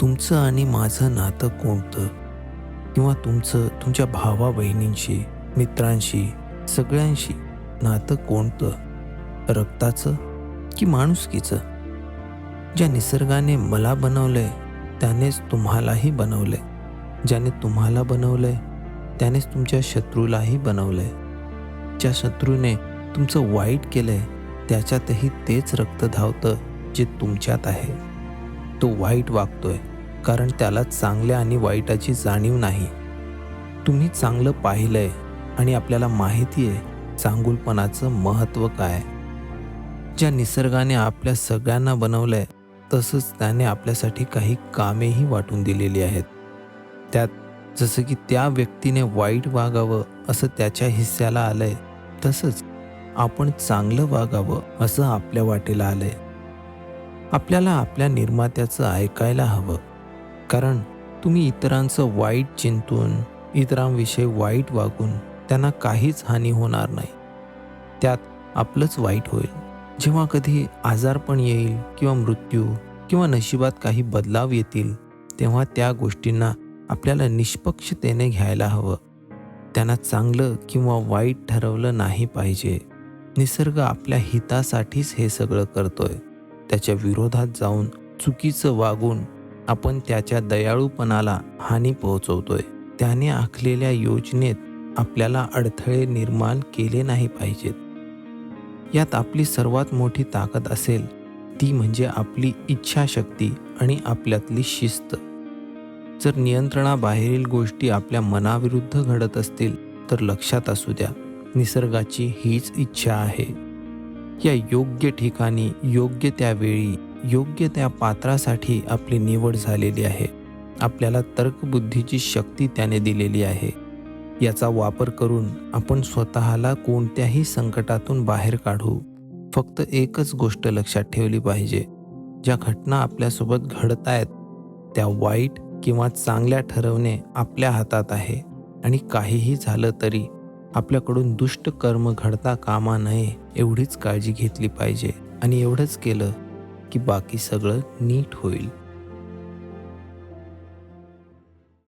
तुमचं आणि माझं नातं कोणतं? किंवा तुमचं तुमच्या भावा बहिणींशी मित्रांशी सगळ्यांशी नातं कोणतं? रक्ताचं की माणुसकीचं? ज्या निसर्गाने मला बनवलंय त्यानेच तुम्हालाही बनवलंय. ज्याने तुम्हाला बनवलंय त्यानेच तुमच्या शत्रूलाही बनवलंय. ज्या शत्रूने तुमचं वाईट केलंय त्याच्यातही तेच रक्त धावतं जे तुमच्यात आहे. तो वाईट वागतोय कारण त्याला चांगल्या आणि वाईटाची जाणीव नाही. तुम्ही चांगलं पाहिलंय आणि आपल्याला माहिती आहे चांगुलपणाचं महत्त्व काय. ज्या निसर्गाने आपल्या सगळ्यांना बनवलंय तसंच त्याने आपल्यासाठी काही कामेही वाटून दिलेली आहेत. त्यात जसं की त्या व्यक्तीने वाईट वागावं असं त्याच्या हिस्स्याला आलंय तसंच आपण चांगलं वागावं असं आपल्या वाटेला आलंय. आपल्याला आपल्या निर्मात्याचं ऐकायला हवं. कारण तुम्ही इतरांचं वाईट चिंतून इतरांविषयी वाईट वागून त्यांना काहीच हानी होणार नाही. त्यात आपलंच वाईट होईल. जेव्हा कधी आजारपण येईल किंवा मृत्यू किंवा नशिबात काही बदलाव येतील तेव्हा त्या गोष्टींना आपल्याला निष्पक्षतेने घ्यायला हवं. त्यांना चांगलं किंवा वाईट ठरवलं नाही पाहिजे. निसर्ग आपल्या हितासाठीच हे सगळं करतोय. त्याच्या विरोधात जाऊन चुकीचं वागून आपण त्याच्या दयाळूपणाला हानी पोहोचवतोय. त्याने आखलेल्या योजनेत आपल्याला अडथळे निर्माण केले नाही पाहिजेत. यात आपली सर्वात मोठी ताकद असेल ती म्हणजे आपली इच्छाशक्ती आणि आपल्यातली शिस्त. जर नियंत्रणाबाहेरील गोष्टी आपल्या मनाविरुद्ध घडत असतील तर लक्षात असू द्या निसर्गाची हीच इच्छा आहे. या योग्य ठिकाणी योग्य त्यावेळी योग्य त्या पात्रासाठी आपली निवड झालेली आहे. आपल्याला तर्कबुद्धीची शक्ती त्याने दिलेली आहे. याचा वापर करून आपण स्वतःला कोणत्याही संकटातून बाहेर काढू. फक्त एकच गोष्ट लक्षात ठेवली पाहिजे. ज्या घटना आपल्यासोबत घडत आहेत त्या वाईट किंवा चांगल्या ठरवणे आपल्या हातात आहे. आणि काहीही झालं तरी आपल्याकडून दुष्ट कर्म घडता कामा नये एवढीच काळजी घेतली पाहिजे. आणि एवढंच केलं की बाकी सगळं नीट होईल.